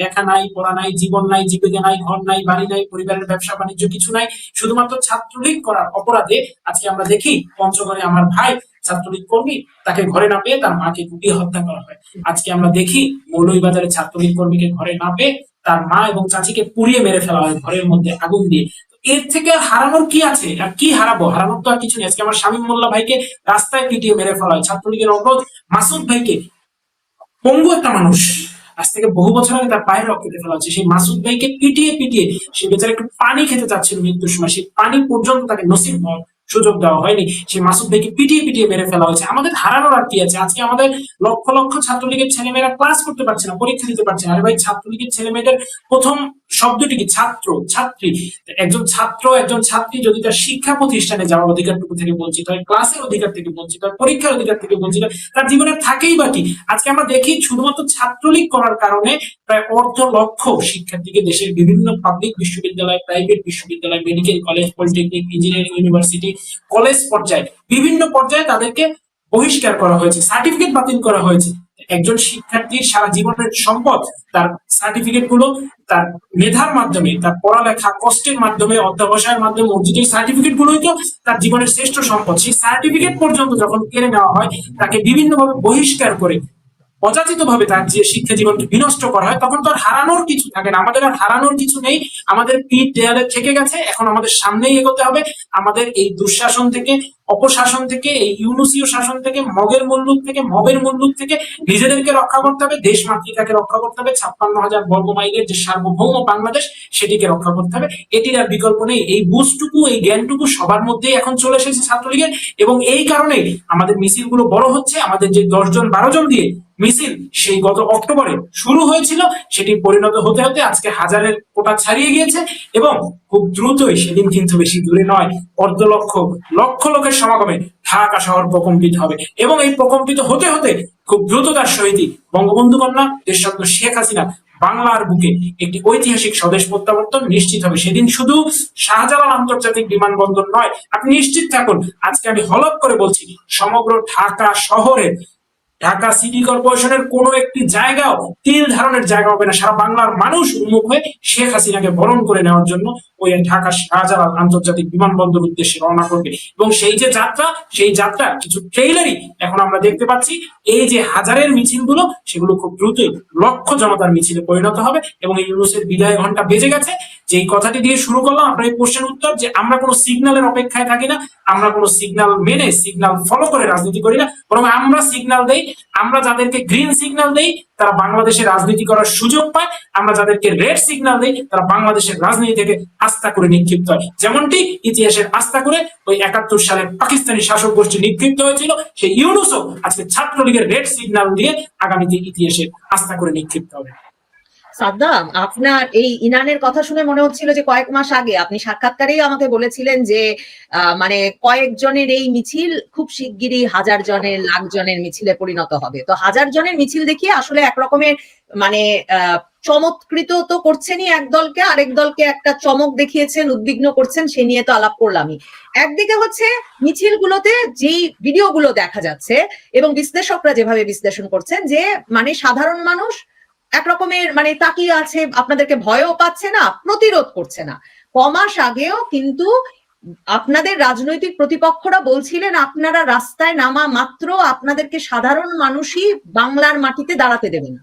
লেখা নাই, পড়া নাই, জীবন নাই, জীবিকা নাই, ঘর নাই, বাড়ি নাই, পরিবারের ব্যবসা বাণিজ্য কিছু নাই, শুধুমাত্র ছাত্রলীগ করার অপরাধে আজকে আমরা দেখি পঞ্চগড়ে আমার ভাই ছাত্রলীগ কর্মী, তাকে ঘরে না পেয়ে তার মাকে কুপিয়ে হত্যা করা হয়। আজকে আমরা দেখি মৌলভীবাজারে ছাত্রলীগ কর্মীকে ঘরে না পেয়ে তার মা এবং চাচিকে পুড়িয়ে মেরে ফেলা হয় ঘরের মধ্যে আগুন দিয়ে। এর থেকে হারানোর কি আছে? আর কি হারাবো? হারানোর তো আর কিছু নেই। আজকে আমার শামীম মোল্লা ভাইকে রাস্তায় পিটিয়ে মেরে ফেলা হয়। ছাত্রলীগের অগ্রজ মাসুদ ভাইকে পঙ্গু একটা মানুষ। আজ থেকে বহু বছর আগে তার পায়ের রক্ত ফেলা হচ্ছে সেই মাসুদ ভাইকে পিটিয়ে পিটিয়ে সে বেচারা একটু পানি খেতে চাচ্ছিল মৃত্যুর সময়। সেই পানি পর্যন্ত তাকে নসিব হওয়ার সুযোগ দেওয়া হয়নি। সেই মাসুদ ভাইকে পিটিয়ে পিটিয়ে মেরে ফেলা হয়েছে। আমাদের হারানোর আর কি আছে? আজকে আমাদের লক্ষ লক্ষ ছাত্রলীগের ছেলেমেয়েরা ক্লাস করতে পারছে না, পরীক্ষা দিতে পারছে না। আরে ভাই, ছাত্রলীগের ছেলেমেয়েদের প্রথম শব্দটি কি? ছাত্র, ছাত্রী। একজন ছাত্র, একজন ছাত্রী যদি তার শিক্ষা প্রতিষ্ঠানে যাওয়ার অধিকারটুকু থেকে বঞ্চিত হয় ক্লাসের অধিকার থেকে বঞ্চিত হয়, পরীক্ষার অধিকার থেকে বঞ্চিত হয়, তার জীবনে থাকেই বা কি? আজকে আমরা দেখি শুধুমাত্র ছাত্রলীগ করার কারণে প্রায় অর্ধ লক্ষ শিক্ষার্থীকে দেশের বিভিন্ন পাবলিক বিশ্ববিদ্যালয় প্রাইভেট বিশ্ববিদ্যালয় medical college polytechnic engineering university college পর্যায়ে, বিভিন্ন পর্যায়ে তাদেরকে বহিষ্কার করা হয়েছে, সার্টিফিকেট বাতিল করা হয়েছে। একজন শিক্ষার্থীর সারা জীবনের সম্পদ তার সার্টিফিকেটগুলো তার মেধার মাধ্যমে, তার পড়ালেখা, কষ্টের মাধ্যমে, অধ্যবসায়ের মাধ্যমে অর্জিত সার্টিফিকেট গুলোই তো তার জীবনের শ্রেষ্ঠ সম্পদ। সেই সার্টিফিকেট পর্যন্ত যখন কেড়ে নেওয়া হয়, তাকে বিভিন্নভাবে বহিষ্কার করে অযাচিত ভাবে তার যে শিক্ষা জীবনকে বিনষ্ট করা হয়, তখন তো আর হারানোর কিছু থাকে না। আমাদের আর হারানোর কিছু নেই। আমাদের পিঠ দেয়ালে থেকে গেছে, এখন আমাদের সামনেই এগোতে হবে। আমাদের এই দুঃশাসন থেকে, অপশাসন থেকে, এই ইউনুসীয় শাসন থেকে, মগের মূল্যুক থেকে, মবের মূল্যুক থেকে নিজেদেরকে রক্ষা করতে হবে, দেশ মাতৃকাকে রক্ষা করতে হবে, ছাপ্পান্ন হাজার বর্গ মাইলের যে সার্বভৌম বাংলাদেশ, সেটিকে রক্ষা করতে হবে। এটির আর বিকল্প নেই। এই বুঝটুকু, এই জ্ঞানটুকু সবার মধ্যেই এখন চলে এসেছে ছাত্রলীগের। এবং এই কারণেই আমাদের মিছিলগুলো বড় হচ্ছে। আমাদের যে দশজন, বারো জন দিয়ে মিছিল সেই গত অক্টোবরে শুরু হয়েছিল, সেটি পরিণত হতে হতে আজকে হাজারের কোটা ছাড়িয়ে গিয়েছে এবং খুব দ্রুতই সেদিন কিন্তু বেশি দূরে নয়, অর্ধ লক্ষ লক্ষ লোকের সমাগমে ঢাকা শহর প্রকম্পিত হবে। এবং এই প্রকম্পিত হতে হতে খুব দ্রুততার সহিতই বঙ্গবন্ধু কন্যা দেশরত্ন শেখ হাসিনা বাংলার বুকে একটি ঐতিহাসিক স্বদেশ প্রত্যাবর্তন নিশ্চিত হবে। সেদিন শুধু শাহজালাল আন্তর্জাতিক বিমানবন্দর নয়, আপনি নিশ্চিত থাকুন, আজকে আমি হলপ করে বলছি, সমগ্র ঢাকা শহরে ঢাকা সিটি কর্পোরেশনের কোনো একটি জায়গাও তিল ধারণের জায়গা হবে না। সারা বাংলার মানুষ উন্মুখ হয়ে শেখ হাসিনাকে বরণ করে নেওয়ার জন্য ওই ঢাকা শাহজালাল আন্তর্জাতিক বিমানবন্দর উদ্দেশ্যে রওনা করবে। এবং সেই যে যাত্রা, সেই যাত্রা কিছু ট্রেইলারই এখন আমরা দেখতে পাচ্ছি। এই যে হাজারের মিছিলগুলো, সেগুলো খুব দ্রুতই লক্ষ জনতার মিছিলে পরিণত হবে এবং এই ইউনুসের বিদায় ঘণ্টা বেজে গেছে। যে এই কথাটি দিয়ে শুরু করলাম, আপনার এই প্রশ্নের উত্তর যে আমরা কোনো সিগন্যালের অপেক্ষায় থাকি না, আমরা কোনো সিগন্যাল মেনে, সিগন্যাল ফলো করে রাজনীতি করি না, বরং আমরা সিগন্যাল দেই, আমরা যাদেরকে গ্রিন সিগন্যাল দেই, তারা বাংলাদেশে রাজনীতি করার সুযোগ পায়, আমরা যাদেরকে রেড সিগন্যাল দেই, তারা বাংলাদেশের রাজনীতি থেকে আস্থা করে নিক্ষিপ্ত হয়। যেমনটি ইতিহাসের আস্থা করে ওই একাত্তর সালে পাকিস্তানি শাসক গোষ্ঠী নিক্ষিপ্ত হয়েছিল, সেই ইউনুসও আজকে ছাত্রলীগের রেড সিগন্যাল দিয়ে আগামীতে ইতিহাসের আস্থা করে নিক্ষিপ্ত হবে। সাদ্দাম, আপনার এই ইনানের কথা শুনে মনে হচ্ছিল যে কয়েক মাস আগে আপনি সাক্ষাৎকারেই আমাকে বলেছিলেন যে মানে কয়েকজনের এই মিছিল খুব শিগগিরই হাজার জনের, লাখ জনের মিছিলে পরিণত হবে। তো হাজার জনের মিছিল দেখিয়ে আসলে একরকমের মানে চমৎকৃত তো করছেনই এক দলকে, আরেক দলকে একটা চমক দেখিয়েছেন, উদ্বিগ্ন করছেন, সে নিয়ে তো আলাপ করলামই। একদিকে হচ্ছে মিছিলগুলোতে যেই ভিডিওগুলো দেখা যাচ্ছে এবং বিশ্লেষকরা যেভাবে বিশ্লেষণ করছেন যে মানে সাধারণ মানুষ একরকমের মানে তাকিয়ে আছে, আপনাদেরকে ভয়ও পাচ্ছে না, প্রতিরোধ করছে না। কমাস আগেও কিন্তু আপনাদের রাজনৈতিক প্রতিপক্ষরা বলছিলেন, আপনারা রাস্তায় নামা মাত্র আপনাদেরকে সাধারণ মানুষই বাংলার মাটিতে দাঁড়াতে দেবে না।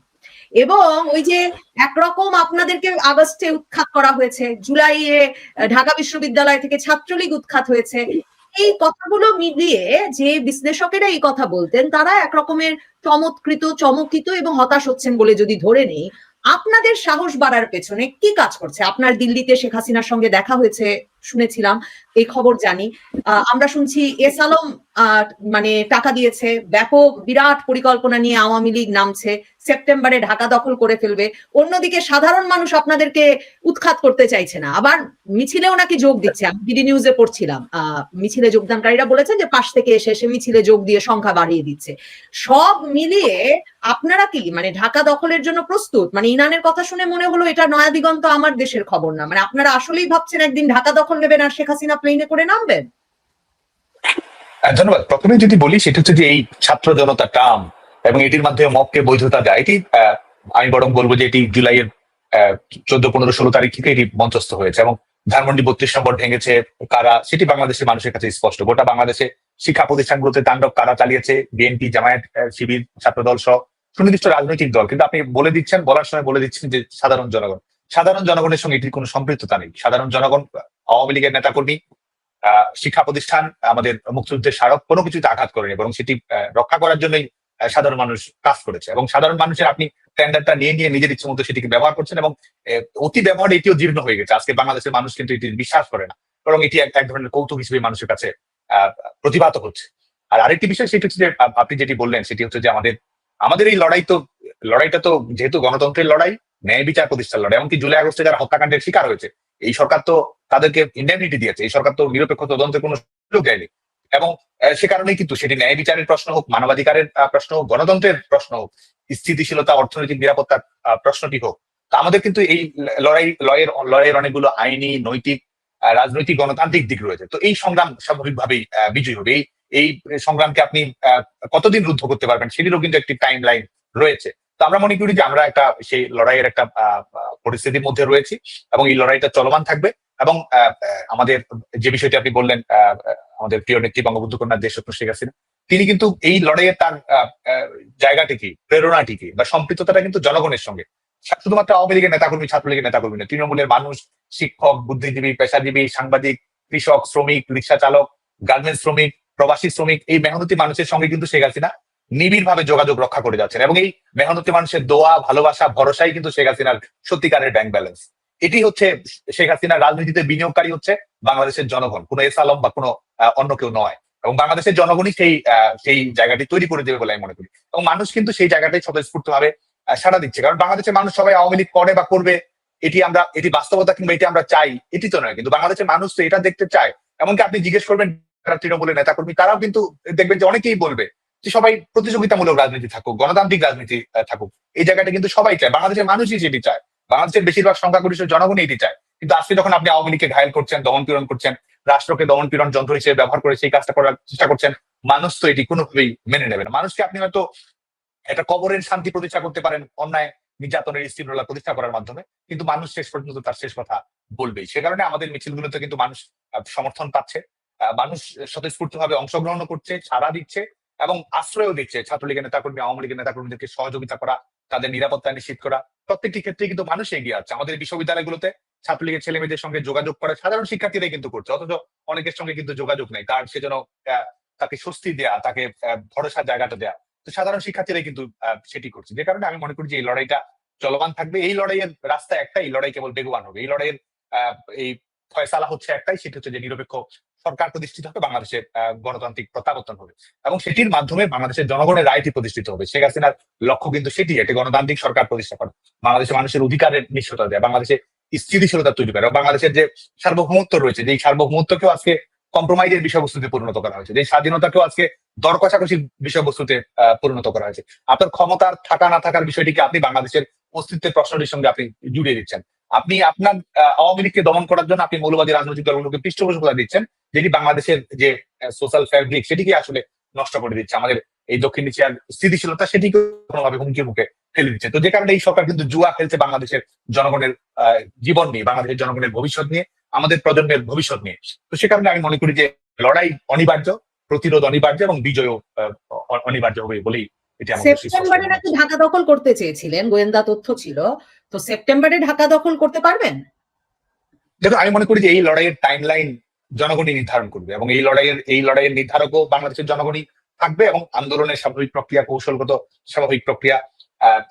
এবং ওই যে একরকম আপনাদেরকে আগস্টে উৎখাত করা হয়েছে, জুলাইয়ে ঢাকা বিশ্ববিদ্যালয় থেকে ছাত্রলীগ উৎখাত হয়েছে। এই কথাগুলো মিলিয়ে যে বিশ্লেষকেরা এই কথা বলতেন, তারা একরকমের চমৎকৃত, চমকিত এবং হতাশ হচ্ছেন বলে যদি ধরে নেই, আপনাদের সাহস বাড়ার পেছনে কি কাজ করছে? আপনার দিল্লিতে শেখ হাসিনার সঙ্গে দেখা হয়েছে, শুনেছিলাম, এই খবর জানি। আমরা শুনছি এস আলম মানে টাকা দিয়েছে। ব্যাপক, বিরাট পরিকল্পনা নিয়ে আওয়ামী লীগ নামছে। সেপ্টেম্বরে ঢাকা দখল করে ফেলবে। অন্যদিকে সাধারণ মানুষ আপনাদেরকে উৎখাত করতে চাইছে না। আবার মিছিলেও নাকি যোগ দিচ্ছে। আমি ডিডি নিউজে পড়ছিলাম। মিছিলে যোগদানকারীরা বলেছেন যে পাশ থেকে এসে এসে মিছিলে যোগ দিয়ে সংখ্যা বাড়িয়ে দিচ্ছে। সব মিলিয়ে আপনারা কি মানে ঢাকা দখলের জন্য প্রস্তুত? মানে ইনানের কথা শুনে মনে হলো এটা নয়া দিগন্ত আমার দেশের খবর না। মানে আপনারা আসলেই ভাবছেন একদিন ঢাকা দখল নেবেন আর শেখ হাসিনা প্লেনে করে নামবেন? ধন্যবাদ। প্রথমে যদি বলি, সেটা হচ্ছে যে এই ছাত্র জনতা টার্ম এবং এটির মাধ্যমে মবকে বৈধতা দেয়, এটি আমি বরং বলব যে এটি জুলাইয়ের চোদ্দ, পনেরো, ষোলো তারিখ থেকে এটি মঞ্চস্থ হয়েছে এবং ধানমন্ডি বত্রিশ নম্বর ভেঙেছে কারা, সেটি বাংলাদেশের মানুষের কাছে স্পষ্ট। গোটা বাংলাদেশে শিক্ষা প্রতিষ্ঠানগুলোতে তাণ্ডব কারা চালিয়েছে, বিএনপি, জামায়াত শিবির, ছাত্রদল সহ সুনির্দিষ্ট রাজনৈতিক দল। কিন্তু আপনি বলে দিচ্ছেন, বলার সময় বলে দিচ্ছেন যে সাধারণ জনগণ। সাধারণ জনগণের সঙ্গে এটির কোনো সম্পৃক্ততা নেই। সাধারণ জনগণ, আওয়ামী লীগের নেতাকর্মী শিক্ষা প্রতিষ্ঠান আমাদের মুক্তিযুদ্ধের স্মারক কোনো কিছুতে আঘাত করেনি এবং সেটি রক্ষা করার জন্যই সাধারণ মানুষ কাজ করেছে। এবং সাধারণ মানুষের আপনি টেন্ডারটা নিয়ে নিয়ে নিজের ইচ্ছে মতো সেটিকে ব্যবহার করছেন এবং অতি ব্যবহার এটিও জীর্ণ হয়ে গেছে। আজকে বাংলাদেশের মানুষ কিন্তু এটি বিশ্বাস করে না, বরং এটি এক ধরনের কৌতুক হিসেবে মানুষের কাছে প্রতিভাত হচ্ছে। আর আরেকটি বিষয় সেটি হচ্ছে যে আপনি যেটি বললেন সেটি হচ্ছে যে আমাদের আমাদের এই লড়াই তো, লড়াইটা তো যেহেতু গণতন্ত্রের লড়াই, ন্যায় বিচার প্রতিষ্ঠার লড়াই, এমনকি জুলাই আগস্টে যারা হত্যাকাণ্ডের শিকার হয়েছে এই সরকার তো তাদেরকে ইন্ডেমনিটি দিয়েছে। এই সরকার তো নিরপেক্ষ তদন্তের কোনো সুযোগ দেয়নি। এবং সে কারণেই কিন্তু সেটি ন্যায় বিচারের প্রশ্ন হোক, মানবাধিকারের প্রশ্ন হোক, গণতন্ত্রের প্রশ্ন হোক, স্থিতিশীলতা, অর্থনৈতিক নিরাপত্তার প্রশ্নটি হোক, তা আমাদের কিন্তু এই লড়াই, লয়ের, লড়াইয়ের অনেকগুলো আইনি, নৈতিক রাজনৈতিক, গণতান্ত্রিক দিক রয়েছে। তো এই সংগ্রাম স্বাভাবিকভাবেই বিজয়ী হবে। এই এই সংগ্রামকে আপনি কতদিন রুদ্ধ করতে পারবেন সেটিরও কিন্তু একটি টাইম লাইন রয়েছে। তো আমরা মনে করি যে আমরা একটা সেই লড়াইয়ের একটা পরিস্থিতির মধ্যে রয়েছি এবং এই লড়াইটা চলমান থাকবে এবং আমাদের যে বিষয়টি আপনি বললেন আমাদের প্রিয় নেত্রী বঙ্গবন্ধু কন্যা দেশরত্ন শেখ হাসিনা, তিনি কিন্তু এই লড়াইয়ের তার জায়গাটি কি, প্রেরণাটি কি বা সম্পৃক্ততাটা কিন্তু জনগণের সঙ্গে। শুধুমাত্র আওয়ামী লীগের নেতাকর্মী, ছাত্রলীগের নেতাকর্মী না, তৃণমূলের মানুষ, শিক্ষক, বুদ্ধিজীবী, পেশাজীবী, সাংবাদিক, কৃষক, শ্রমিক, রিক্সা চালক, গার্মেন্টস শ্রমিক, প্রবাসী শ্রমিক, এই মেহনতি মানুষের সঙ্গে কিন্তু শেখ হাসিনা নিবিড় ভাবে যোগাযোগ রক্ষা করে যাচ্ছেন। এবং এই মেহনতি মানুষের দোয়া, ভালোবাসা, ভরসাই কিন্তু শেখ হাসিনার সত্যিকারের ব্যাংক ব্যালেন্স এটি হচ্ছে শেখ হাসিনার রাজনীতিতে বিনিয়োগকারী হচ্ছে বাংলাদেশের জনগণ, কোনো এস আলম বা কোনো অন্য কেউ নয়। এবং বাংলাদেশের জনগণই সেই সেই জায়গাটি তৈরি করে দেবে বলে আমি মনে করি। এবং মানুষ কিন্তু সেই জায়গাটাই স্বতঃস্ফূর্ত ভাবে সাড়া দিচ্ছে। কারণ বাংলাদেশের মানুষ সবাই আওয়ামী লীগ করে বা করবে, এটি আমরা, এটি বাস্তবতা কিংবা এটি আমরা চাই, এটি তো নয়। কিন্তু বাংলাদেশের মানুষ তো এটা দেখতে চায়। এমনকি আপনি জিজ্ঞেস করবেন তৃণমূলের নেতাকর্মী, তারাও কিন্তু দেখবেন যে অনেকেই বলবে যে সবাই প্রতিযোগিতামূলক রাজনীতি থাকুক, গণতান্ত্রিক রাজনীতি থাকুক। এই জায়গাটা কিন্তু সবাই চায়। বাংলাদেশের মানুষই সেটি চায়। বাংলাদেশের বেশিরভাগ সংখ্যাগরিষ্ঠ জনগণই এটি চায়। কিন্তু আজকে যখন আপনি আওয়ামী লীগকে ঘায়ল করছেন, দমন পীড়ন করছেন, রাষ্ট্রকে দমন পীড়ন যন্ত্র হিসেবে ব্যবহার করে সেই কাজটা করার চেষ্টা করছেন, মানুষ তো এটি কোনোভাবেই মেনে নেবে না। মানুষকে আপনি হয়তো একটা কবরের শান্তি প্রতিষ্ঠা করতে পারেন অন্যায় নির্যাতনের স্থিরতা প্রতিষ্ঠা করার মাধ্যমে, কিন্তু মানুষ শেষ পর্যন্ত তার শেষ কথা বলবেই। সে কারণে আমাদের মিছিলগুলোতে কিন্তু মানুষ সমর্থন পাচ্ছে। মানুষ স্বতঃস্ফূর্ত ভাবে অংশগ্রহণ করছে, সাড়া দিচ্ছে এবং আশ্রয়ও দিচ্ছে ছাত্রলীগের নেতাকর্মী, আওয়ামী লীগের নেতাকর্মীদেরকে সহযোগিতা করা, তাদের নিরাপত্তা নিশ্চিত করা। প্রত্যেকটি ক্ষেত্রে কিন্তু মানুষ এগিয়ে আছে। আমাদের বিশ্ববিদ্যালয়গুলোতে ছাত্রলীগের ছেলে মেয়েদের সঙ্গে যোগাযোগ করে সাধারণ শিক্ষার্থীরাই কিন্তু করছে, অথচ অনেকের সঙ্গে কিন্তু যোগাযোগ নেই। তার সেজন্য তাকে স্বস্তি দেয়া, তাকে ভরসার জায়গাটা দেয়া। তো সাধারণ শিক্ষার্থীরাই কিন্তু সেটি করছে। যে কারণে আমি মনে করি যে এই লড়াইটা চলমান থাকবে। এই লড়াইয়ের রাস্তা একটাই লড়াই কেবল বেগবান হবে। এই লড়াইয়ের এই ফয়সালা হচ্ছে একটাই, সেটি হচ্ছে যে নিরপেক্ষ সরকার প্রতিষ্ঠিত হবে, বাংলাদেশের গণতান্ত্রিক প্রত্যাবর্তন হবে এবং সেটির মাধ্যমে বাংলাদেশের জনগণের রায়টি প্রতিষ্ঠিত হবে। শেখ হাসিনার লক্ষ্য কিন্তু সেটি, একটি গণতান্ত্রিক সরকার প্রতিষ্ঠা করা। বাংলাদেশের মানুষের অধিকারের নিশ্চয়তা দেয়, বাংলাদেশে স্থিতিশীলতা তৈরি করে, এবং বাংলাদেশের যে সার্বভৌমত্ব রয়েছে যে সার্বভৌমত্বকেও আজকে কম্প্রোমাইজের বিষয়বস্তুতে পরিণত করা হয়েছে যে স্বাধীনতাকেও আজকে দর কষাকষির বিষয়বস্তুতে পরিণত করা হয়েছে। আপনার ক্ষমতার থাকা না থাকার বিষয়টিকে আপনি বাংলাদেশের অস্তিত্বের প্রশ্নটির সঙ্গে আপনি জুড়িয়ে দিচ্ছেন। আপনি আপনার আওয়ামী লীগকে দমন করার জন্য আপনি মৌলবাদী রাজনৈতিক দলগুলোকে পৃষ্ঠপোষকতা দিচ্ছেন। যেটি বাংলাদেশের যে সোশ্যাল ফ্যাব্রিক সেটিকে আসলে নষ্ট করে দিচ্ছে। আমাদের এই দক্ষিণ এশিয়ার স্থিতিশীলতা সেটিকে কোনোভাবে হুমকির মুখে ফেলে দিচ্ছে। তো যে কারণে এই সরকার কিন্তু জুয়া খেলছে বাংলাদেশের জনগণের জীবন নিয়ে বাংলাদেশের জনগণের ভবিষ্যৎ নিয়ে আমাদের প্রজন্মের ভবিষ্যৎ নিয়ে। তো সে কারণে আমি মনে করি যে লড়াই অনিবার্য প্রতিরোধ অনিবার্য এবং বিজয়ও অনিবার্য হবে বলেই সেপ্টেম্বরে নাকি ঢাকা দখল করতে চেয়েছিলেন গোয়েন্দা তথ্য ছিল। তো সেপ্টেম্বরে ঢাকা দখল করতে পারবেন? দেখো আমি মনে করি যে এই লড়াইয়ের টাইম লাইন জনগণই নির্ধারণ করবে এবং এই লড়াইয়ের এই লড়াইয়ের নির্ধারকও বাংলাদেশের জনগণই থাকবে এবং আন্দোলনের স্বাভাবিক প্রক্রিয়া, কৌশলগত স্বাভাবিক প্রক্রিয়া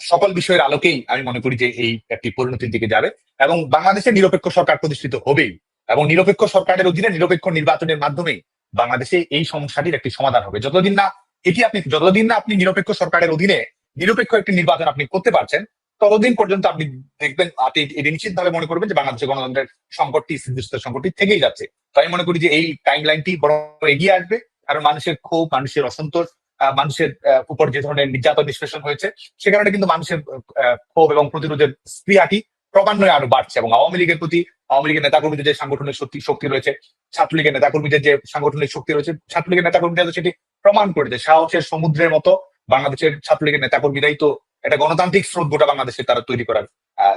সকল বিষয়ের আলোকেই আমি মনে করি যে এই একটি পরিণতির দিকে যাবে এবং বাংলাদেশের নিরপেক্ষ সরকার প্রতিষ্ঠিত হবেই এবং নিরপেক্ষ সরকারের অধীনে নিরপেক্ষ নির্বাচনের মাধ্যমে বাংলাদেশে এই সমস্যাটির একটি সমাধান হবে। যতদিন না, এটি আপনি, যতদিন না আপনি নিরপেক্ষ সরকারের অধীনে নিরপেক্ষ একটি নির্বাচন আপনি করতে পারছেন ততদিন পর্যন্ত আপনি দেখবেন, আপনি এটি নিশ্চিত ভাবে মনে করবেন যে বাংলাদেশের গণতন্ত্রের সংকটটি স্থিতিশীল সংকটটি থেকেই যাচ্ছে। তো আমি মনে করি যে এই টাইম লাইনটি বড় এগিয়ে আসবে। কারণ মানুষের ক্ষোভ, মানুষের অসন্তোষ মানুষের উপর যে ধরনের নির্যাতন নিষ্পেষণ হয়েছে, সে কারণে কিন্তু মানুষের ক্ষোভ এবং প্রতিরোধের স্পৃহাটি ক্রমান্বয়ে আরও বাড়ছে এবং আওয়ামী লীগের প্রতি, আওয়ামী লীগের নেতাকর্মীদের যে সাংগঠনিক শক্তি শক্তি রয়েছে, ছাত্রলীগের নেতাকর্মীদের যে সাংগঠনিক শক্তি রয়েছে, ছাত্রলীগের নেতাকর্মীরা সেটি প্রমাণ করেছে সাহসের সমুদ্রের মতো বাংলাদেশের ছাত্রলীগের নেতাকর্মীরাই তো একটা গণতান্ত্রিক স্রোত গোটা বাংলাদেশে তারা তৈরি করার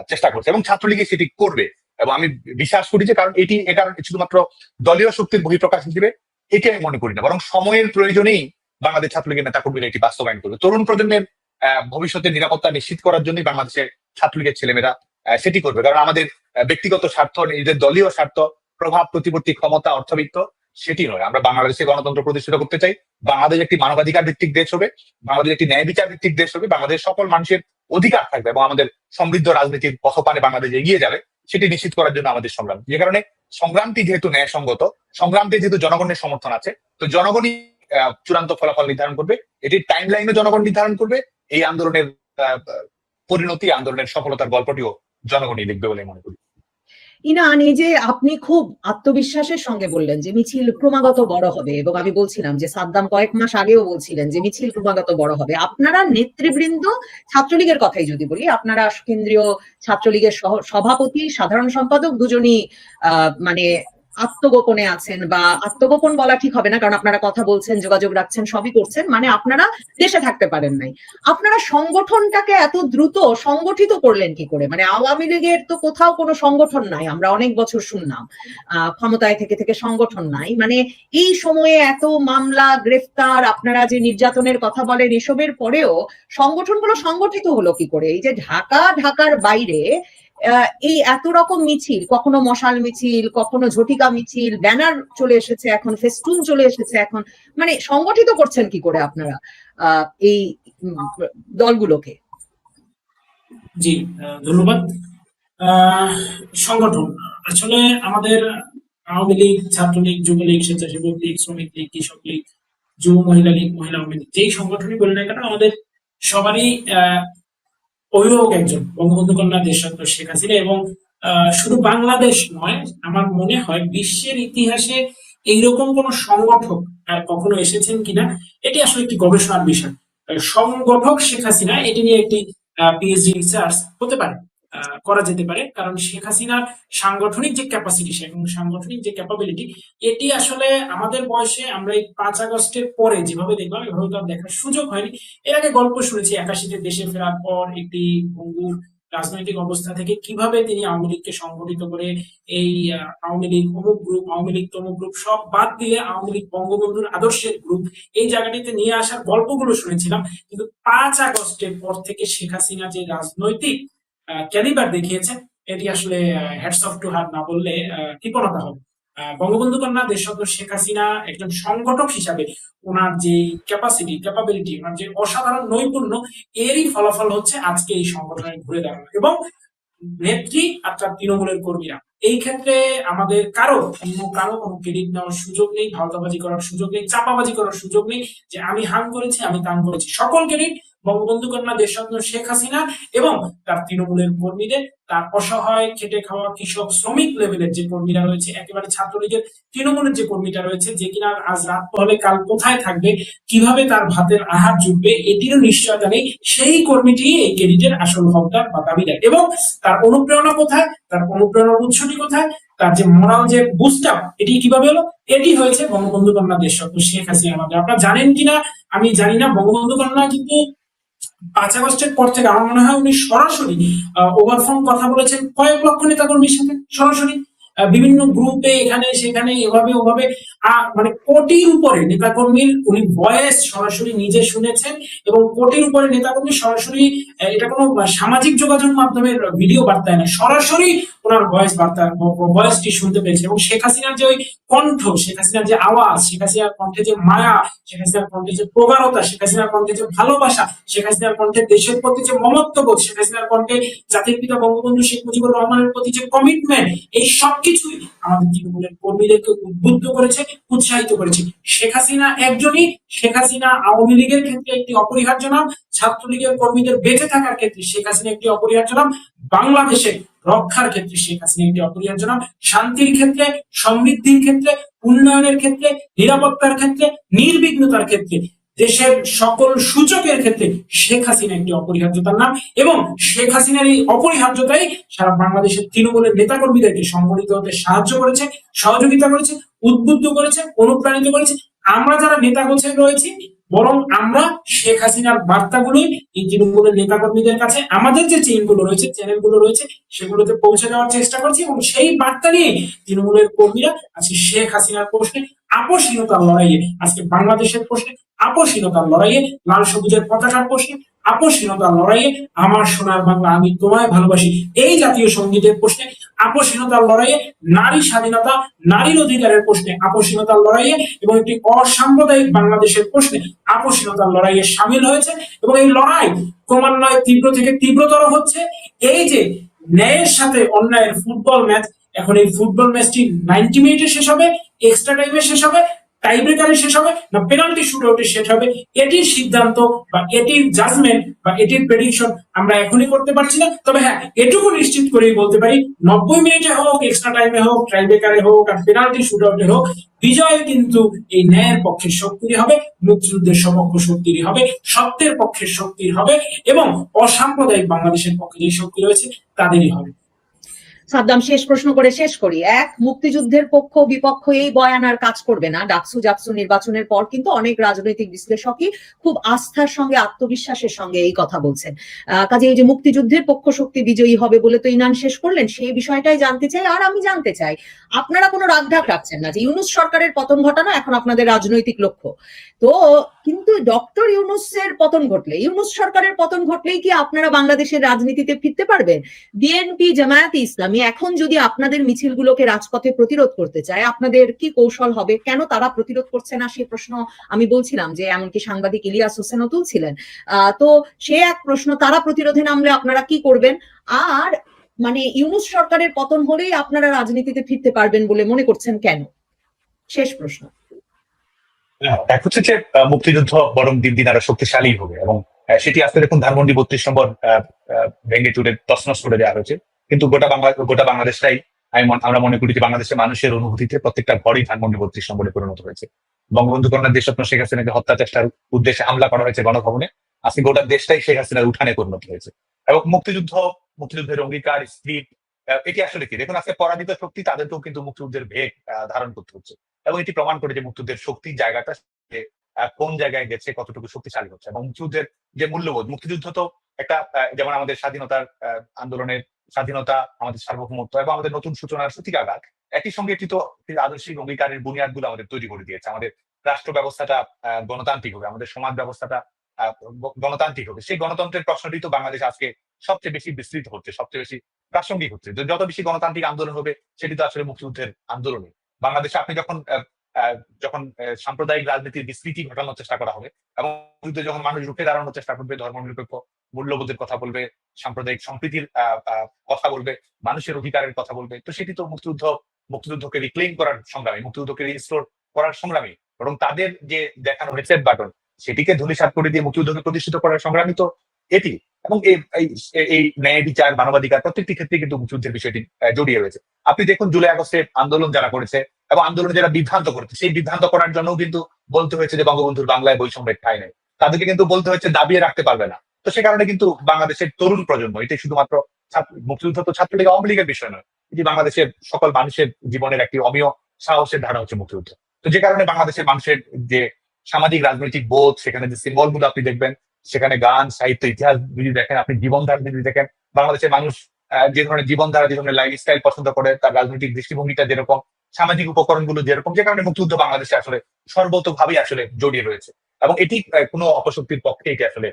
চেষ্টা করছে এবং ছাত্রলীগে সেটি করবে। এবং আমি বিশ্বাস করি যে কারণ এটি এটা শুধুমাত্র দলীয় শক্তির বহিঃপ্রকাশ হিসেবে এটি আমি মনে করি না, বরং সময়ের প্রয়োজনেই বাংলাদেশ ছাত্রলীগের নেতাকর্মীরা এটি বাস্তবায়ন করবে। তরুণ প্রজন্মের ভবিষ্যতের নিরাপত্তা নিশ্চিত করার জন্যই বাংলাদেশের ছাত্রলীগের ছেলেমেয়েরা সেটি করবে। কারণ আমাদের ব্যক্তিগত স্বার্থ, নিজেদের দলীয় স্বার্থ, প্রভাব প্রতিপত্তি ক্ষমতা, অর্থবিত্ত সেটি নয়। আমরা বাংলাদেশে গণতন্ত্র প্রতিষ্ঠিত করতে চাই। বাংলাদেশ একটি মানবাধিকার ভিত্তিক দেশ হবে। বাংলাদেশ একটি ন্যায় বিচার ভিত্তিক দেশ হবে। বাংলাদেশ সকল মানুষের অধিকার থাকবে এবং আমাদের সমৃদ্ধ রাজনীতির পথপানে বাংলাদেশ এগিয়ে যাবে, সেটি নিশ্চিত করার জন্য আমাদের সংগ্রাম। যে কারণে সংগ্রামটি যেহেতু ন্যায়সঙ্গত, সংগ্রামটি যেহেতু জনগণের সমর্থন আছে, তো জনগণই চূড়ান্ত ফলাফল নির্ধারণ করবে। এটির টাইম লাইনও জনগণ নির্ধারণ করবে। এই আন্দোলনের পরিণতি, আন্দোলনের সফলতার গল্পটিও জনগণই লিখবে বলে মনে করি। ইনান নিজে আপনি খুব আত্মবিশ্বাসের সঙ্গে বললেন যে মিছিল ক্রমাগত বড় হবে এবং আমি বলছিলাম যে সাদ্দাম কয়েক মাস আগেও বলছিলেন যে মিছিল ক্রমাগত বড় হবে। আপনারা নেতৃবৃন্দ ছাত্রলীগের কথাই যদি বলি, আপনারা কেন্দ্রীয় ছাত্রলীগের সভাপতি, সাধারণ সম্পাদক দুজনই মানে আত্মগোপনে আছেন বা আত্মগোপন বলা ঠিক হবে না, কারণ আপনারা কথা বলছেন, যোগাযোগ রাখছেন, সবই করছেন মানে আপনারা দেশে থাকতে পারেন নাই। আপনারা সংগঠনটাকে এত দ্রুত সংগঠিত করলেন কি করে? মানে আওয়ামী লীগের তো কোথাও কোনো সংগঠন নাই, আমরা অনেক বছর শুনলাম। ক্ষমতায় থেকে থেকে সংগঠন নাই। মানে এই সময়ে এত মামলা, গ্রেফতার, আপনারা যে নির্যাতনের কথা বলেন, এসবের পরেও সংগঠনগুলো সংগঠিত হলো কি করে? এই যে ঢাকা, ঢাকার বাইরে এই এত রকম মিছিল, কখনো মশাল মিছিল, কখনো ঝটিকা মিছিল, ব্যানার চলে এসেছে এখন, ফেস্টুন চলে এসেছে এখন। মানে সংগঠিত করছেন কি করে আপনারা এই দলগুলোকে? জি ধন্যবাদ। সংগঠন, আসলে আমাদের আওয়ামী লীগ, ছাত্রলীগ, যুবলীগ, স্বেচ্ছাসেবক লীগ, শ্রমিক লীগ, কৃষক লীগ, যুব মহিলা লীগ, মহিলা আওয়ামী লীগ, যেই সংগঠনই বলি না কেন, আমাদের সবারই অভিভাবক একজন, বঙ্গবন্ধু কন্যা দেশরত্ন শেখ হাসিনা এবং শুধু বাংলাদেশ নয়, আমার মনে হয় বিশ্বের ইতিহাসে এইরকম কোন সংগঠক আর কখনো এসেছেন কিনা, এটি আসলে একটি গবেষণার বিষয়। সংগঠক শেখ হাসিনা, এটি নিয়ে একটি পিএইচডি রিসার্চ হতে পারে। করা যেতে পারে। কারণ শেখ হাসিনার সাংগঠনিক যে ক্যাপাসিটি এবং সাংগঠনিক যে ক্যাপাবিলিটি এটি আসলে আমাদের বয়সে আমরা এই পাঁচ আগস্টের পরে যেভাবে দেখলাম, এভাবে তো দেখার সুযোগ হয়নি। এর আগে গল্প শুনেছি, একাশিতে দেশে ফেরার পর একটি ভঙ্গুর রাজনৈতিক অবস্থা থেকে কীভাবে তিনি আওয়ামী লীগকে সংগঠিত করে এই আওয়ামী লীগ, অমুক গ্রুপ আওয়ামী লীগ, তমুক গ্রুপ সব বাদ দিয়ে আওয়ামী লীগ বঙ্গবন্ধুর আদর্শের গ্রুপ এই জায়গাটিতে নিয়ে আসার গল্পগুলো শুনেছিলাম। কিন্তু পাঁচ আগস্টের পর থেকে শেখ হাসিনা যে রাজনৈতিক ক্যালিবার দেখিয়েছে। এটি আসলে হেডস অফ টু হার না বললে কৃপণতা হবে। বঙ্গবন্ধু কন্যা দেশরত্ন শেখ হাসিনা একজন সংগঠক হিসাবে ওনার যে ক্যাপাসিটি ক্যাপাবিলিটি ওনার যে অসাধারণ নৈপুণ্য, এরই ফলাফল হচ্ছে আজকে এই সংগঠনের ঘুরে দাঁড়ানো। এবং নেত্রী আর তার তৃণমূলের কর্মীরা, এই ক্ষেত্রে আমাদের কারও অন্য কারও কোনো ক্রেডিট নেওয়ার সুযোগ নেই, ভাওতাবাজি করার সুযোগ নেই, চাপাবাজি করার সুযোগ নেই, যে আমি হান করেছি, আমি তান করেছি। সকল ক্রেডিট বঙ্গবন্ধু কন্যা দেশরত্ন শেখ হাসিনা এবং তার তৃণমূলের কর্মীদের, তার অসহায় খেটে খাওয়া কৃষক শ্রমিক লেভেলের যে কর্মীরা রয়েছে, একেবারে ছাত্রলীগের তৃণমূলের যে কর্মীটা রয়েছে, যে কিনা আজ রাত হলে কাল কোথায় থাকবে, কীভাবে তার ভাতের আহার জুটবে, এটিরও নিশ্চয়তা নেই, সেই কর্মীটি এই ক্রেডিটের আসল হকদার বা দাবিদার। এবং তার অনুপ্রেরণা কোথায়? তার অনুপ্রেরণার উৎসটি কোথায়? তার যে মোরাল যে বুস্টার এটি কীভাবে হলো? এটি হয়েছে বঙ্গবন্ধু কন্যা দেশরত্ন শেখ হাসিনা। আপনারা জানেন কিনা? আমি জানি না, বঙ্গবন্ধু কন্যা কিন্তু পাঁচ আগস্টের পর থেকে আমার মনে হয় উনি সরাসরি ওভারফর্ম কথা বলেছেন। কয়েক লক্ষ নেতা কর্মীর সাথে সরাসরি বিভিন্ন গ্রুপে এখানে, সেখানে, এভাবে, ওভাবে মানে কোটির উপরে নেতাকর্মীর উনি ভয়েস সরাসরি নিজে শুনেছেন এবং কোটির উপরে নেতাকর্মী সরাসরি এটা কোনো সামাজিক যোগাযোগ মাধ্যমের ভিডিও বার্তায় না। সরাসরি ওনার ভয়েস বার্তা ভয়েসটি শুনতে পেয়েছে এবং শেখ হাসিনার যে ওই কণ্ঠ, শেখ হাসিনার যে আওয়াজ, শেখ হাসিনার কণ্ঠে যে মায়া, শেখ হাসিনার কণ্ঠে যে প্রগাঢ়তা, শেখ হাসিনার কণ্ঠে যে ভালোবাসা, শেখ হাসিনার কণ্ঠে দেশের প্রতি যে মমত্ববোধ, শেখ হাসিনার কণ্ঠে জাতির পিতা বঙ্গবন্ধু শেখ মুজিবুর রহমানের প্রতি যে কমিটমেন্ট এই সবকিছুই আমাদের তৃণমূলের কর্মীদেরকে উদ্বুদ্ধ করেছে, উৎসাহিত করেছে। শেখ হাসিনা একজনই, শেখ হাসিনা আওয়ামী লীগের ক্ষেত্রে একটি অপরিহার্য নাম, ছাত্রলীগের কর্মীদের বেঁচে থাকার ক্ষেত্রে শেখ হাসিনা একটি অপরিহার্য নাম, বাংলাদেশে রক্ষার ক্ষেত্রে শেখ হাসিনা একটি অপরিহার্য নাম, শান্তির ক্ষেত্রে, সমৃদ্ধির ক্ষেত্রে, উন্নয়নের ক্ষেত্রে, নিরাপত্তার ক্ষেত্রে, নির্বিঘ্নতার ক্ষেত্রে। দেশের সকল সূচকের ক্ষেত্রে শেখ হাসিনা একটি অপরিহার্যতার নাম এবং শেখ হাসিনার এই অপরিহার্যতাই সারা বাংলাদেশের তৃণমূলের নেতা নেতাকর্মীদেরকে সংগঠিত হতে সাহায্য করেছে, সহযোগিতা করেছে, উদ্বুদ্ধ করেছে, অনুপ্রাণিত করেছে। আমরা যারা নেতা গোছে রয়েছি বরং আমরা শেখ হাসিনার বার্তাগুলোই এই তৃণমূলের নেতাকর্মীদের কাছে, আমাদের যে চেইনগুলো রয়েছে চ্যানেলগুলো রয়েছে, সেগুলোতে পৌঁছে দেওয়ার চেষ্টা করছি এবং সেই বার্তা নিয়ে তৃণমূলের কর্মীরা আজকে শেখ হাসিনার প্রশ্নে আপসহীনতার লড়াইয়ে, আজকে বাংলাদেশের প্রশ্নে আপসহীনতার লড়াইয়ে, লাল সবুজের পতাকার প্রশ্নে আপসহীনতার লড়াইয়ে আমার সোনার বাংলা আমি তোমায় ভালোবাসি। এই জাতীয় সঙ্গীতের প্রশ্নে আপসহীনতার লড়াইয়ে নারী স্বাধীনতা, নারীর অধিকারের প্রশ্নে আপসহীনতার লড়াইয়ে এবং একটি অসাম্প্রদায়িক বাংলাদেশের প্রশ্নে আকর্ষণীয়তার লড়াইয়ে সামিল হয়েছে এবং এই লড়াই ক্রমান্বয়ে তীব্র থেকে তীব্রতর হচ্ছে। এই যে ন্যায়ের সাথে অন্যায়ের ফুটবল ম্যাচ, এখন এই ফুটবল ম্যাচটি নাইনটি মিনিটে শেষ হবে এক্সট্রা টাইমে শেষ হবে। টাই ব্রেকারে শেষ হবে না পেনাল্টি শুট আউটে শেষ হবে। এটির সিদ্ধান্ত বা এটির জাজমেন্ট বা এটির প্রেডিকশন আমরা এখনই করতে পারছি না। তবে হ্যাঁ এটুকু নিশ্চিত করেই বলতে পারি, নব্বই মিনিটে হোক এক্সট্রা টাইমে হোক টাই ব্রেকারে হোক আর পেনাল্টি শুট আউটে হোক, বিজয় কিন্তু এই ন্যায়ের পক্ষের শক্তির হবে, মুক্তিযুদ্ধের সপক্ষ শক্তির হবে, সত্যের পক্ষের শক্তির হবে এবং অসাম্প্রদায়িক বাংলাদেশের পক্ষে যে শক্তি রয়েছে, তাদেরই হবে। সাদ্দাম, শেষ প্রশ্ন করে শেষ করি। এক, মুক্তিযুদ্ধের পক্ষ বিপক্ষ এই বয়ান আর কাজ করবে না। ডাকসু জাকসু নির্বাচনের পর কিন্তু অনেক রাজনৈতিক বিশ্লেষকই খুব আস্থার সঙ্গে, আত্মবিশ্বাসের সঙ্গে এই কথা বলছেন। কাজে এই যে মুক্তিযুদ্ধের পক্ষ শক্তি বিজয়ী হবে বলে তো ইনান শেষ করলেন, সেই বিষয়টাই জানতে চাই। আর আমি জানতে চাই, আপনারা কোনো রাগঢাক রাখছেন না যে ইউনুস সরকারের পতন ঘটানো এখন আপনাদের রাজনৈতিক লক্ষ্য? তো কিন্তু ডক্টর ইউনুসের পতন ঘটলে, ইউনুস সরকারের পতন ঘটলেই কি আপনারা বাংলাদেশের রাজনীতিতে ফিরতে পারবেন? বিএনপি জামায়াতে ইসলামী এখন যদি আপনাদের মিছিলগুলোকে রাজপথে প্রতিরোধ করতে চায়, আপনাদের কি কৌশল হবে? কেন তারা প্রতিরোধ করছে না? সেই প্রশ্ন আমি বলছিলাম যে, এমনকি সাংবাদিক ইলিয়াস হোসেনও তুলছিলেন। তো সে এক প্রশ্ন, তারা প্রতিরোধে নামলে আপনারা কি করবেন? আর মানে ইউনুস সরকারের পতন হলেই আপনারা রাজনীতিতে ফিরতে পারবেন বলে মনে করছেন কেন? শেষ প্রশ্ন। এক হচ্ছে যে মুক্তিযুদ্ধ বরং দিন দিন আরও শক্তিশালী হবে এবং সেটি আজকে দেখুন ধানমন্ডি বত্রিশ নম্বর ভেঙে চুরে তসনস করে দেওয়া হয়েছে। কিন্তু গোটা বাংলা গোটা বাংলাদেশটাই আমি আমরা মনে করি যে বাংলাদেশের মানুষের অনুভূতিতে প্রত্যেকটা ঘরই ধানমন্ডি বত্রিশ নম্বরে পরিণত হয়েছে। বঙ্গবন্ধু কন্যা দেশরত্ন শেখ হাসিনাকে হত্যা চেষ্টার উদ্দেশ্যে হামলা করা হয়েছে গণভবনে। আজকে গোটা দেশটাই শেখ হাসিনার উঠানে পরিণত হয়েছে। এবং মুক্তিযুদ্ধ মুক্তিযুদ্ধের অঙ্গীকার স্ত্রীপ এটি আসলে কি? দেখুন আজকে পরাজিত শক্তি তাদেরকেও কিন্তু মুক্তিযুদ্ধের আহ, ধারণ করতে হচ্ছে। এবং এটি প্রমাণ করে যে মুক্তিযুদ্ধের শক্তির জায়গাটা কোন জায়গায় গেছে, কতটুকু শক্তিশালী হচ্ছে। এবং মুক্তিযুদ্ধের যে মূল্যবোধ, মুক্তিযুদ্ধ তো একটা যেমন আমাদের স্বাধীনতার আন্দোলনের স্বাধীনতা, আমাদের সার্বভৌমত্ব এবং আমাদের নতুন সূচনার সূতিকাগার একই সঙ্গে এটি তো আদর্শিক অঙ্গীকারের বুনিয়াদগুলো আমাদের তৈরি করে দিয়েছে। আমাদের রাষ্ট্র ব্যবস্থাটা গণতান্ত্রিক হবে, আমাদের সমাজ ব্যবস্থাটা গণতান্ত্রিক হবে। সেই গণতন্ত্রের প্রশ্নটি তো বাংলাদেশ আজকে সবচেয়ে বেশি বিস্তৃত হচ্ছে, সবচেয়ে বেশি প্রাসঙ্গিক হচ্ছে। যত বেশি গণতান্ত্রিক আন্দোলন হবে, সেটি তো আসলে মুক্তিযুদ্ধের আন্দোলনই। বাংলাদেশে আপনি যখন যখন সাম্প্রদায়িক রাজনীতির বিস্তৃতি ঘটানোর চেষ্টা করা হবে, এবং যখন মানুষ রুখে দাঁড়ানোর চেষ্টা করবে, ধর্মনিরপেক্ষ, মূল্যবোধের কথা বলবে, সাম্প্রদায়িক সম্প্রীতির কথা বলবে, মানুষের অধিকারের কথা বলবে, তো সেটি তো মুক্তিযুদ্ধ, মুক্তিযুদ্ধকে রিক্লেম করার সংগ্রামী, মুক্তিযুদ্ধকে রিস্টোর করার সংগ্রামী, এবং তাদের যে দেখানো রিসেট বাটন সেটিকে ধুলিসাৎ করে দিয়ে মুক্তিযুদ্ধকে প্রতিষ্ঠিত করার সংগ্রামী তো এটি এবং এই ন্যায় বিচার, মানবাধিকার প্রত্যেকটি ক্ষেত্রে কিন্তু মুক্তিযুদ্ধের বিষয়টি জড়িয়ে রয়েছে। আপনি দেখুন জুলাই আগস্টে আন্দোলন যারা করেছে এবং আন্দোলনে যারা বিভ্রান্ত করেছে, সেই বিভ্রান্ত করার জন্য কিন্তু বলতে হয়েছে যে বঙ্গবন্ধুর বাংলায় বৈষম্যের ঠাঁই নেই। তাদেরকে কিন্তু বলতে হচ্ছে দাবিয়ে রাখতে পারবে না। তো সে কারণে কিন্তু বাংলাদেশের তরুণ প্রজন্ম এটি শুধুমাত্র মুক্তিযুদ্ধ তো ছাত্রলীগ আওয়ামী লীগের বিষয় নয়, এটি বাংলাদেশের সকল মানুষের জীবনের একটি অমীয় সাহসের ধারা হচ্ছে মুক্তিযুদ্ধ। তো যে কারণে বাংলাদেশের মানুষের যে সামাজিক, রাজনৈতিক বোধ, সেখানে যে সিম্বলগুলো আপনি দেখবেন সেখানে গান, সাহিত্য, ইতিহাস যদি দেখেন, আপনি জীবনধারা যদি দেখেন, বাংলাদেশের মানুষ যে ধরনের জীবনধারা, যে ধরনের লাইফ স্টাইল পছন্দ করে, তার রাজনৈতিক দৃষ্টিভঙ্গিটা যেরকম, সামাজিক উপকরণগুলো যেরকম, যে কারণে মুক্তিযুদ্ধ বাংলাদেশে আসলে সর্বতভাবেই আসলে জড়িয়ে রয়েছে। এবং এটি কোনো অপশক্তির পক্ষে এটি আসলে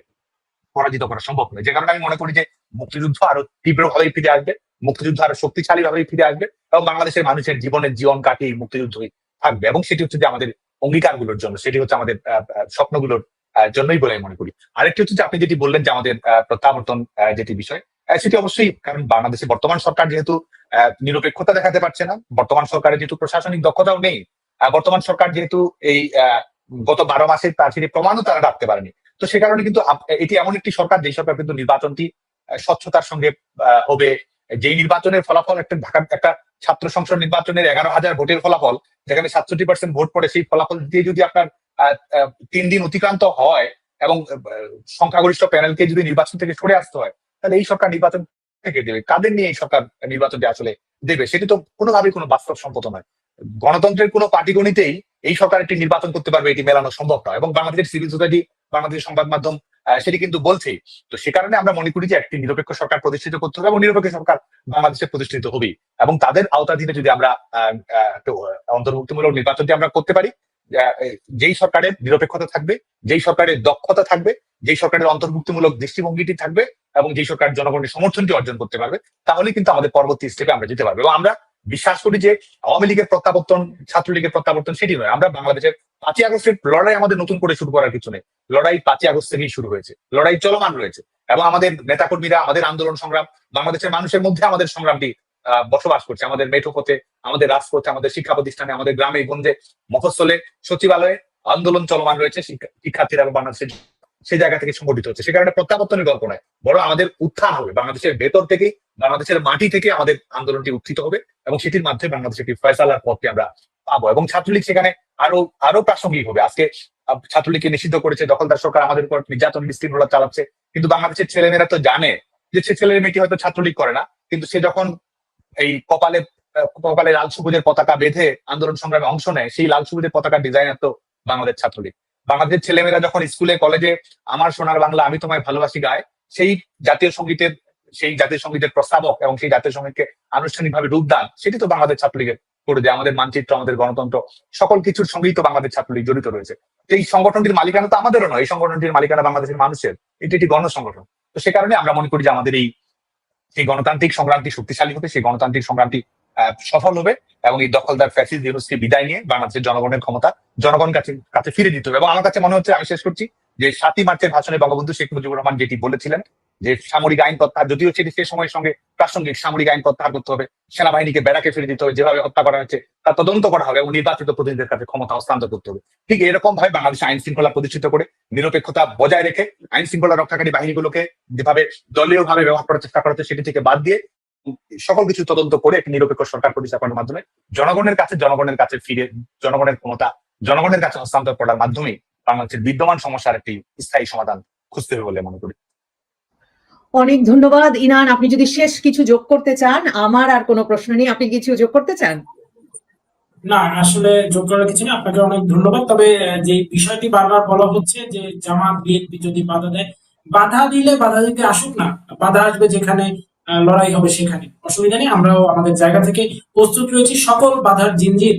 পরাজিত করা সম্ভব নয়। যে কারণে আমি মনে করি যে মুক্তিযুদ্ধ আরও তীব্রভাবে ফিরে আসবে, মুক্তিযুদ্ধ আরও শক্তিশালী ভাবেই ফিরে আসবে, এবং বাংলাদেশের মানুষের জীবনের জীবন কাটিয়ে মুক্তিযুদ্ধই থাকবে। এবং সেটি হচ্ছে যে আমাদের অঙ্গীকারগুলোর জন্য, সেটি হচ্ছে আমাদের স্বপ্নগুলোর জন্যই বলে আমি মনে করি। আরেকটি হচ্ছে যে আপনি যেটি বললেন যে আমাদের প্রত্যাবর্তন যেটি বিষয় সেটি অবশ্যই কারণ বাংলাদেশে বর্তমান সরকার যেহেতু নিরপেক্ষতা দেখাতে পারছে না, বর্তমান সরকারের যেহেতু প্রশাসনিক দক্ষতাও নেই বর্তমান সরকার যেহেতু এই গত বারো মাসের তার সেটি প্রমাণও তারা রাখতে পারেনি। তো সে কারণে কিন্তু এটি এমন একটি সরকার যে সরকার কিন্তু নির্বাচনটি স্বচ্ছতার সঙ্গে হবে যেই নির্বাচনের ফলাফল একটা ঢাকা একটা ছাত্র সংসদ নির্বাচনের এগারো হাজার ভোটের ফলাফল, যেখানে সাতষট্টি পার্সেন্ট ভোট পড়ে সেই ফলাফল দিয়ে যদি আপনার তিন দিন অতিক্রান্ত হয় এবং সংখ্যাগরিষ্ঠ প্যানেলকে যদি নির্বাচন থেকে সরে আসতে হয়, তাহলে এই সরকার নির্বাচন থেকে দেবে। কাদের নিয়ে এই সরকার নির্বাচনটি আসলে দেবে? সেটি তো কোনোভাবেই কোনো বাস্তব সম্পদ নয়। গণতন্ত্রের কোনো পাটিগণিতেই এই সরকার একটি নির্বাচন করতে পারবে, এটি মেলানো সম্ভব নয় এবং বাংলাদেশের সিভিল সোসাইটি বাংলাদেশের সংবাদ মাধ্যম সেটি কিন্তু বলছেই তো সে কারণে আমরা মনে করি যে একটি নিরপেক্ষ সরকার প্রতিষ্ঠিত করতে হবে এবং নিরপেক্ষ সরকার বাংলাদেশে প্রতিষ্ঠিত হবেই এবং তাদের আওতাধীনে যদি আমরা অন্তর্ভুক্তিমূলক নির্বাচনটি আমরা করতে পারি যেই সরকারের নিরপেক্ষতা থাকবে, যেই সরকারের দক্ষতা থাকবে, যেই সরকারের অন্তর্ভুক্তিমূলক দৃষ্টিভঙ্গিটি থাকবে এবং যেই সরকার জনগণের সমর্থনটি অর্জন করতে পারবে তাহলে কিন্তু আমাদের পরবর্তী স্টেপে আমরা যেতে পারব এবং আমরা বিশ্বাস করি যে আওয়ামী লীগের প্রত্যাবর্তন, ছাত্রলীগের প্রত্যাবর্তন সেটি নয়। আমরা বাংলাদেশের পাঁচই আগস্টের লড়াই আমাদের নতুন করে শুরু করার কিছু নেই। লড়াই পাঁচই আগস্ট থেকেই শুরু হয়েছে। লড়াই চলমান রয়েছে এবং আমাদের নেতাকর্মীরা, আমাদের আন্দোলন সংগ্রাম, বাংলাদেশের মানুষের মধ্যে আমাদের সংগ্রামটি বসবাস করছে। আমাদের মেঠোপথে আমাদের রাজপথে, আমাদের শিক্ষা প্রতিষ্ঠানে, আমাদের গ্রামে, গঞ্জে, মফস্বলে সচিবালয়ে আন্দোলন চলমান রয়েছে। শিক্ষা- শিক্ষার্থীরা বাংলাদেশের সেই জায়গা থেকে সংগঠিত হচ্ছে। সে কারণে প্রত্যাবর্তনের গল্প নয় বড় আমাদের উত্থান হবে। বাংলাদেশের ভেতর থেকে, বাংলাদেশের মাটি থেকে আমাদের আন্দোলনটি উত্থিত হবে এবং সেটির মাধ্যমে বাংলাদেশের একটি ফয়সালার পথটি আমরা পাবো এবং ছাত্রলীগ সেখানে আরও আরও প্রাসঙ্গিক হবে। আজকে ছাত্রলীগকে নিষিদ্ধ করেছে দখলদার সরকার আমাদের উপর নির্যাতন, বিশৃঙ্খলা চালাচ্ছে। কিন্তু বাংলাদেশের ছেলেমেয়েরা তো জানে যে সে ছেলের মেয়েটি হয়তো ছাত্রলীগ করে না। কিন্তু সে যখন এই কপালে কপালে লাল সবুজের পতাকা বেঁধে আন্দোলন সংগ্রামে অংশ নেয়, সেই লাল সবুজের পতাকা ডিজাইনার তো বাংলাদেশ ছাত্রলীগ। বাংলাদেশের ছেলেমেয়েরা যখন স্কুলে, কলেজে আমার সোনার বাংলা আমি তোমায় ভালোবাসি গায়, সেই জাতীয় সঙ্গীতের, সেই জাতীয় সঙ্গীতের প্রস্তাবক এবং সেই জাতীয় সঙ্গীতকে আনুষ্ঠানিকভাবে রূপদান, সেটি তো বাংলাদেশ ছাত্রলীগের করে দেয়। আমাদের মানচিত্র, আমাদের গণতন্ত্র, সকল কিছুর সঙ্গেই তো বাংলাদেশ ছাত্রলীগ জড়িত রয়েছে। এই সংগঠনটির মালিকানা তো আমাদেরও নয়। এই সংগঠনটির মালিকানা বাংলাদেশের মানুষের। এটি একটি গণসংগঠন। তো সে কারণে আমরা মনে করি যে আমাদের এই, সেই গণতান্ত্রিক সংগ্রামটি শক্তিশালী হবে সেই গণতান্ত্রিক সংগ্রামটি সফল হবে এবং এই দখলদার ফ্যাসিস ইউনুসকে বিদায় নিয়ে বাংলাদেশের জনগণের ক্ষমতা জনগণ কাছে কাছে ফিরে দিতে হবে। এবং আমার কাছে মনে হচ্ছে, আমি শেষ করছি, যে সাতই মার্চের ভাষণে বঙ্গবন্ধু শেখ মুজিবুর রহমান যেটি বলেছিলেন, যে সামরিক আইন প্রত্যাহার, যদিও সেটি সে সময়ের সঙ্গে প্রাসঙ্গিক সামরিক আইন প্রত্যাহার করতে হবে, সেনাবাহিনীকে বেড়াকে ফিরে দিতে হবে, যেভাবে হত্যা করা হয়েছে, তা তদন্ত করা হবে এবং নির্বাচিত প্রতিনিধিদের কাছে ক্ষমতা হস্তান্তর করতে হবে। ঠিক এরকম ভাবে বাংলাদেশে আইন শৃঙ্খলা প্রতিষ্ঠিত করে নিরপেক্ষতা বজায় রেখে আইন শৃঙ্খলা রক্ষাকারী বাহিনীগুলোকে যেভাবে দলীয় ভাবে ব্যবহার করার চেষ্টা করা হচ্ছে, সেটি থেকে বাদ দিয়ে সকল কিছু তদন্ত করে একটি নিরপেক্ষ সরকার প্রতিস্থাপনের মাধ্যমে জনগণের কাছে জনগণের কাছে ফিরে জনগণের ক্ষমতা জনগণের কাছে হস্তান্তর করার মাধ্যমে বাংলাদেশের বিদ্যমান সমস্যার একটি স্থায়ী সমাধান খুঁজতে হবে বলে মনে করি। অনেক ধন্যবাদ। ইনান আপনি যদি শেষ কিছু যোগ করতে চান আমার আর কোনো প্রশ্ন নেই। আপনি কিছু যোগ করতে চান? না আসলে যোগ করার কিছু নেই। আপনাকে অনেক ধন্যবাদ। তবে যে বিষয়টি বারবার বলা হচ্ছে যে জামাত বিএনপি যদি বাধা দেয় বাধা দিলে বাধা দিতে আসুক না। বাধা আসবে যেখানে লড়াই হবে সেখানে। অসুবিধা নেই আমরাও আমাদের জায়গা থেকে প্রস্তুত রয়েছি। সকল বাধার জিনজির